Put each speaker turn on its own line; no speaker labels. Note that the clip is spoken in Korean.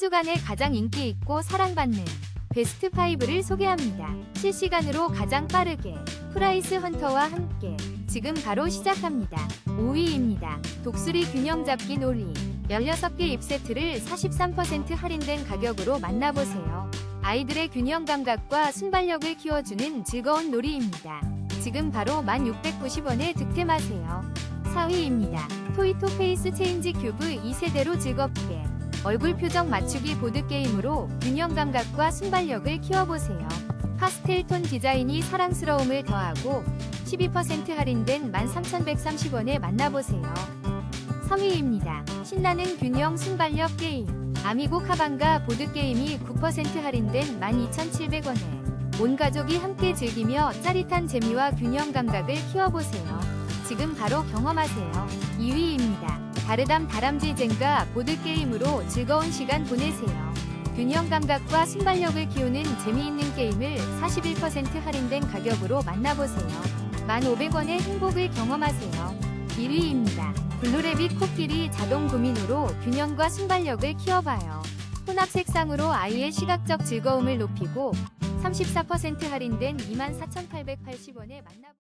주간에 가장 인기 있고 사랑받는 베스트 5를 소개합니다. 실시간으로 가장 빠르게 프라이스 헌터와 함께 지금 바로 시작합니다. 5위입니다. 독수리 균형 잡기 놀이 16개 입 세트를 43% 할인된 가격으로 만나보세요. 아이들의 균형 감각과 순발력을 키워주는 즐거운 놀이입니다. 지금 바로 1,690원에 득템하세요. 4위입니다. 토이토 페이스 체인지 큐브 2세대로 즐겁게 얼굴 표정 맞추기 보드게임으로 균형 감각과 순발력을 키워보세요. 파스텔 톤 디자인이 사랑스러움을 더하고 12% 할인된 13,130원에 만나보세요. 3위입니다. 신나는 균형 순발력 게임. 아미고 카반가 보드게임이 9% 할인된 12,700원에 온 가족이 함께 즐기며 짜릿한 재미와 균형 감각을 키워보세요. 지금 바로 경험하세요. 2위입니다. 다르담 다람쥐 젠가 보드게임으로 즐거운 시간 보내세요. 균형 감각과 순발력을 키우는 재미있는 게임을 41% 할인된 가격으로 만나보세요. 1,500원의 행복을 경험하세요. 1위입니다. 블루레빗 코끼리 자동 구민으로 균형과 순발력을 키워봐요. 혼합 색상으로 아이의 시각적 즐거움을 높이고 34% 할인된 24,880원에 만나보세요.